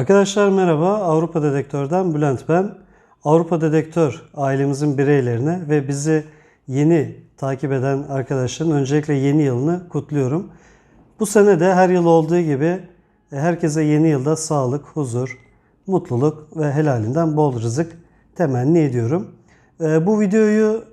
Arkadaşlar merhaba. Avrupa Dedektör'den Bülent ben. Avrupa Dedektör ailemizin bireylerine ve bizi yeni takip eden arkadaşların öncelikle yeni yılını kutluyorum. Bu sene de her yıl olduğu gibi e, herkese yeni yılda sağlık, huzur, mutluluk ve helalinden bol rızık temenni ediyorum. E, Bu videoyu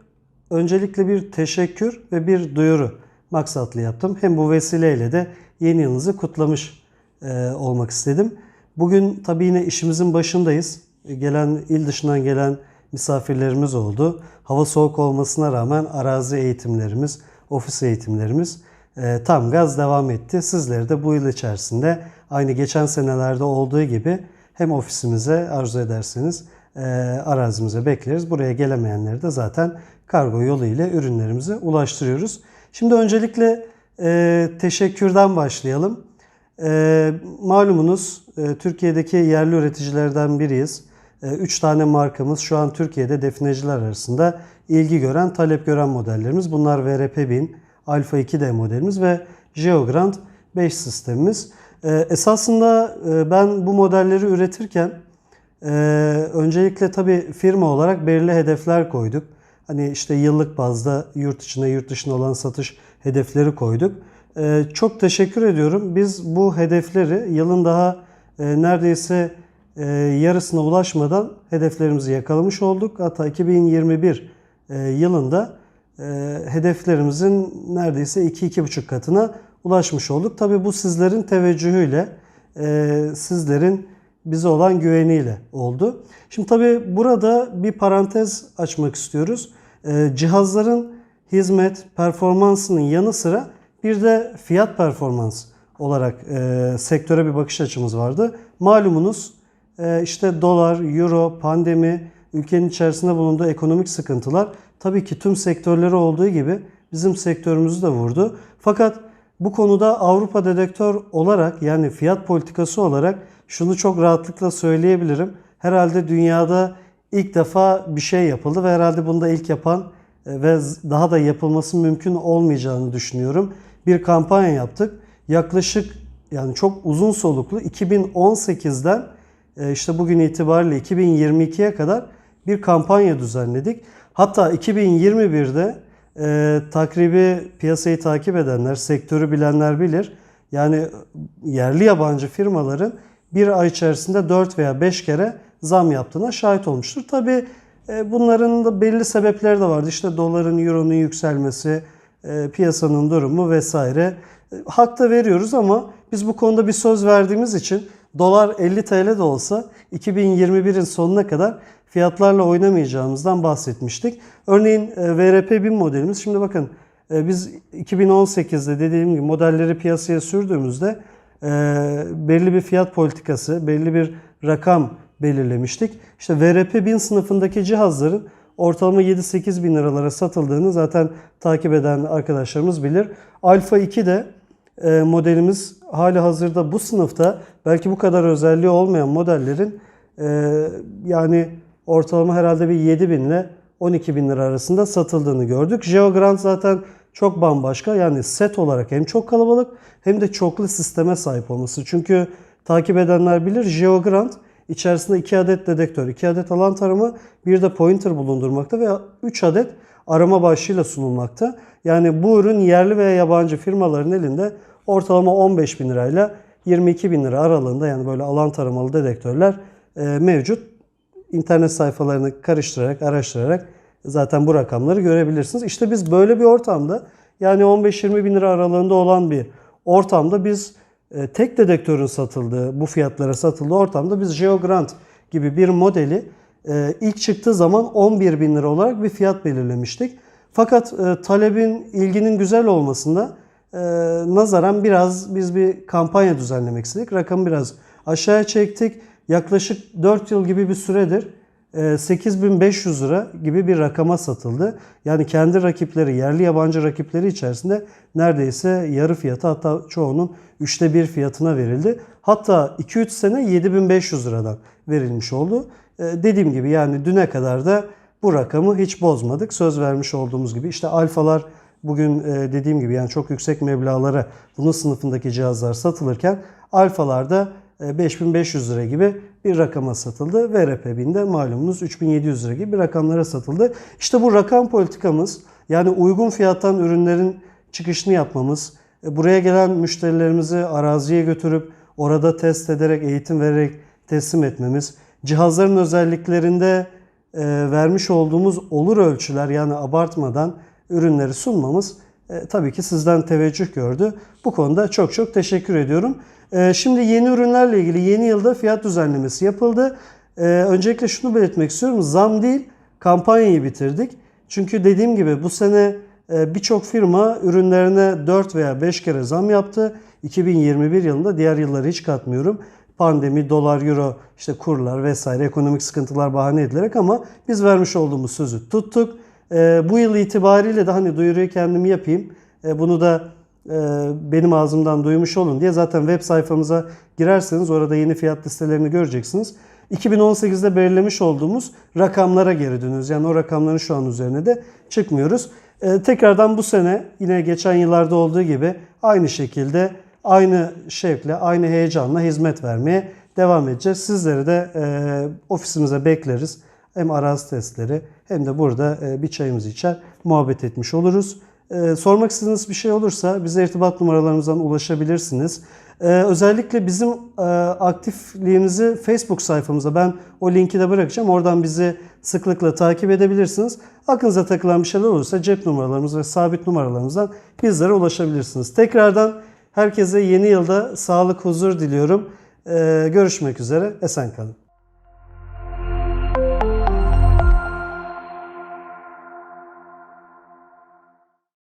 öncelikle bir teşekkür ve bir duyuru maksatlı yaptım. Hem bu vesileyle de yeni yılınızı kutlamış e, olmak istedim. Bugün tabii yine işimizin başındayız. Gelen il dışından gelen misafirlerimiz oldu. Hava soğuk olmasına rağmen arazi eğitimlerimiz, ofis eğitimlerimiz e, tam gaz devam etti. Sizleri de bu yıl içerisinde aynı geçen senelerde olduğu gibi hem ofisimize arzu ederseniz e, arazimize bekleriz. Buraya gelemeyenleri de zaten kargo yolu ile ürünlerimizi ulaştırıyoruz. Şimdi öncelikle e, teşekkürden başlayalım. E, malumunuz e, Türkiye'deki yerli üreticilerden biriyiz. 3 tane markamız şu an Türkiye'de defineciler arasında ilgi gören, talep gören modellerimiz. Bunlar VRP 1000, Alpha 2D modelimiz ve Geogrand 5 sistemimiz. E, esasında e, ben bu modelleri üretirken e, öncelikle tabii firma olarak belirli hedefler koyduk. Hani işte yıllık bazda yurt içine yurt dışına olan satış hedefleri koyduk. Ee, çok teşekkür ediyorum. Biz bu hedefleri yılın daha e, neredeyse e, yarısına ulaşmadan hedeflerimizi yakalamış olduk. Hatta 2021 e, yılında hedeflerimizin neredeyse 2-2,5 katına ulaşmış olduk. Tabii bu sizlerin teveccühüyle, sizlerin bize olan güveniyle oldu. Şimdi tabii burada bir parantez açmak istiyoruz. Cihazların hizmet, performansının yanı sıra bir de fiyat performans olarak e, sektöre bir bakış açımız vardı. Malumunuz e, işte dolar, euro, pandemi, ülkenin içerisinde bulunduğu ekonomik sıkıntılar tabii ki tüm sektörleri olduğu gibi bizim sektörümüzü de vurdu. Fakat bu konuda Avrupa dedektör olarak yani fiyat politikası olarak şunu çok rahatlıkla söyleyebilirim. Herhalde dünyada ilk defa bir şey yapıldı ve herhalde bunu da ilk yapan e, ve daha da yapılması mümkün olmayacağını düşünüyorum. Bir kampanya yaptık. Yaklaşık yani çok uzun soluklu 2018'den e, işte bugün itibariyle 2022'ye kadar bir kampanya düzenledik. Hatta 2021'de e, takribi piyasayı takip edenler, sektörü bilenler bilir. Yani yerli yabancı firmaların bir ay içerisinde 4 veya 5 kere zam yaptığına şahit olmuştur. Tabii e, bunların da belli sebepleri de vardı. İşte doların, euronun yükselmesi, e, piyasanın durumu vesaire. E, Hak da veriyoruz ama biz bu konuda bir söz verdiğimiz için dolar 50 TL de olsa 2021'in sonuna kadar fiyatlarla oynamayacağımızdan bahsetmiştik. Örneğin VRP 1000 modelimiz şimdi bakın biz 2018'de dediğim gibi modelleri piyasaya sürdüğümüzde belli bir fiyat politikası, belli bir rakam belirlemiştik. İşte VRP 1000 sınıfındaki cihazların ortalama 7-8 bin liralara satıldığını zaten takip eden arkadaşlarımız bilir. Alpha 2 de e, modelimiz hali hazırda bu sınıfta belki bu kadar özelliği olmayan modellerin e, yani ortalama herhalde bir 7 bin ile 12 bin lira arasında satıldığını gördük. Geogrand zaten çok bambaşka yani set olarak hem çok kalabalık hem de çoklu sisteme sahip olması. Çünkü takip edenler bilir Geogrand içerisinde 2 adet dedektör, 2 adet alan tarama, bir de pointer bulundurmakta ve 3 adet arama başlığıyla sunulmakta. Yani bu ürün yerli veya yabancı firmaların elinde ortalama 15 bin lirayla 22 bin lira aralığında yani böyle alan taramalı dedektörler e, mevcut. İnternet sayfalarını karıştırarak, araştırarak zaten bu rakamları görebilirsiniz. İşte biz böyle bir ortamda yani 15-20 bin lira aralığında olan bir ortamda biz tek dedektörün satıldığı, bu fiyatlara satıldığı ortamda biz Geogrand gibi bir modeli e, ilk çıktığı zaman 11 bin lira olarak bir fiyat belirlemiştik. Fakat e, talebin, ilginin güzel olmasında nazaran biraz biz bir kampanya düzenlemek istedik. Rakamı biraz aşağıya çektik. Yaklaşık 4 yıl gibi bir süredir 8500 lira gibi bir rakama satıldı. Yani kendi rakipleri, yerli yabancı rakipleri içerisinde neredeyse yarı fiyatı hatta çoğunun üçte bir fiyatına verildi. Hatta 2-3 sene 7500 liradan verilmiş oldu. Dediğim gibi yani düne kadar da bu rakamı hiç bozmadık. Söz vermiş olduğumuz gibi işte alfalar bugün dediğim gibi yani çok yüksek meblağlara bunun sınıfındaki cihazlar satılırken alfalarda e, 5500 lira gibi bir rakama satıldı. VRP BİM'de malumunuz 3700 lira gibi bir rakamlara satıldı. İşte bu rakam politikamız yani uygun fiyattan ürünlerin çıkışını yapmamız, e, buraya gelen müşterilerimizi araziye götürüp orada test ederek, eğitim vererek teslim etmemiz, cihazların özelliklerinde e, vermiş olduğumuz olur ölçüler yani abartmadan ürünleri sunmamız e, tabii ki sizden teveccüh gördü. Bu konuda çok çok teşekkür ediyorum. E, şimdi yeni ürünlerle ilgili yeni yılda fiyat düzenlemesi yapıldı. E, öncelikle şunu belirtmek istiyorum. Zam değil, kampanyayı bitirdik. Çünkü dediğim gibi bu sene birçok firma ürünlerine 4 veya 5 kere zam yaptı. 2021 yılında diğer yılları hiç katmıyorum. Pandemi, dolar, euro, işte kurlar vesaire ekonomik sıkıntılar bahane edilerek ama biz vermiş olduğumuz sözü tuttuk. E, bu yıl itibariyle de hani duyuruyu kendim yapayım. E, bunu da e, benim ağzımdan duymuş olun diye zaten web sayfamıza girerseniz orada yeni fiyat listelerini göreceksiniz. 2018'de belirlemiş olduğumuz rakamlara geri dönüyoruz. Yani o rakamların şu an üzerine de çıkmıyoruz. E, tekrardan bu sene yine geçen yıllarda olduğu gibi aynı şekilde aynı şevkle, aynı heyecanla hizmet vermeye devam edeceğiz. Sizleri de e, ofisimize bekleriz. Hem arazi testleri hem de burada e, bir çayımızı içer, muhabbet etmiş oluruz. E, sormak istediğiniz bir şey olursa bize irtibat numaralarımızdan ulaşabilirsiniz. E, özellikle bizim aktifliğimizi Facebook sayfamıza ben o linki de bırakacağım. Oradan bizi sıklıkla takip edebilirsiniz. Aklınıza takılan bir şeyler olursa cep numaralarımız ve sabit numaralarımızdan bizlere ulaşabilirsiniz. Tekrardan herkese yeni yılda sağlık, huzur diliyorum. Görüşmek üzere. Esen kalın.